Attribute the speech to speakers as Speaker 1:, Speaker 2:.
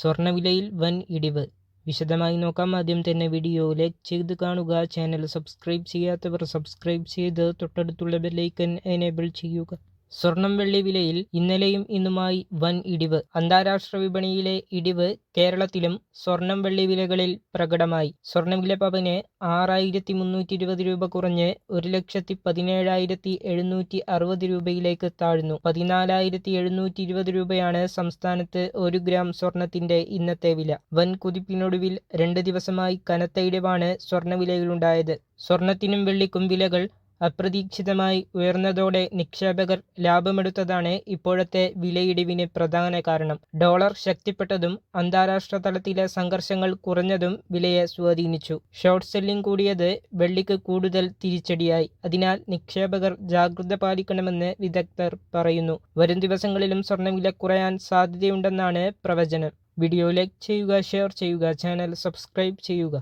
Speaker 1: സ്വർണവിലയിൽ വൻ ഇടിവ്. വിശദമായി നോക്കാം. ആദ്യം തന്നെ വീഡിയോ ലൈക്ക് ചെയ്ത് കാണുക. ചാനൽ സബ്സ്ക്രൈബ് ചെയ്യാത്തവർ സബ്സ്ക്രൈബ് ചെയ്ത് തൊട്ടടുത്തുള്ള ബെല്ലൈക്കൻ എനേബിൾ ചെയ്യുക. സ്വർണം വെള്ളി വിലയിൽ ഇന്നലെയും ഇന്നുമായി വൻ ഇടിവ്. അന്താരാഷ്ട്ര വിപണിയിലെ ഇടിവ് കേരളത്തിലും സ്വർണം വെള്ളി വിലകളിൽ പ്രകടമായി. സ്വർണവില പവന് ആറായിരത്തി മുന്നൂറ്റി ഇരുപത് രൂപ കുറഞ്ഞ് ഒരു ലക്ഷത്തി പതിനേഴായിരത്തി എഴുന്നൂറ്റി അറുപത് രൂപയിലേക്ക് താഴ്ന്നു. പതിനാലായിരത്തി എഴുന്നൂറ്റി ഇരുപത് രൂപയാണ് സംസ്ഥാനത്ത് ഒരു ഗ്രാം സ്വർണത്തിന്റെ ഇന്നത്തെ വില. വൻ കുതിപ്പിനൊടുവിൽ രണ്ട് ദിവസമായി കനത്ത ഇടിവാണ് സ്വർണവിലയിലുണ്ടായത് സ്വർണത്തിനും വെള്ളിക്കും വിലകൾ അപ്രതീക്ഷിതമായി ഉയർന്നതോടെ നിക്ഷേപകർ ലാഭമെടുത്തതാണ് ഇപ്പോഴത്തെ വിലയിടിവിന് പ്രധാന കാരണം. ഡോളർ ശക്തിപ്പെട്ടതും അന്താരാഷ്ട്ര തലത്തിലെ സംഘർഷങ്ങൾ കുറഞ്ഞതും വിലയെ സ്വാധീനിച്ചു. ഷോർട്ട് സെല്ലിംഗ് കൂടിയത് വെള്ളിക്ക് കൂടുതൽ തിരിച്ചടിയായി. അതിനാൽ നിക്ഷേപകർ ജാഗ്രത പാലിക്കണമെന്ന് വിദഗ്ധർ പറയുന്നു. വരും ദിവസങ്ങളിലും സ്വർണവില കുറയാൻ സാധ്യതയുണ്ടെന്നാണ് പ്രവചനം. വീഡിയോ ലൈക്ക് ചെയ്യുക ഷെയർ ചെയ്യുക ചാനൽ സബ്സ്ക്രൈബ് ചെയ്യുക.